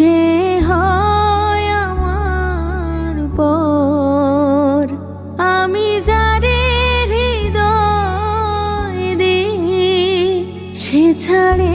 সে হয় আমার পর আমি যারে হৃদয় দি সে ছাড়ে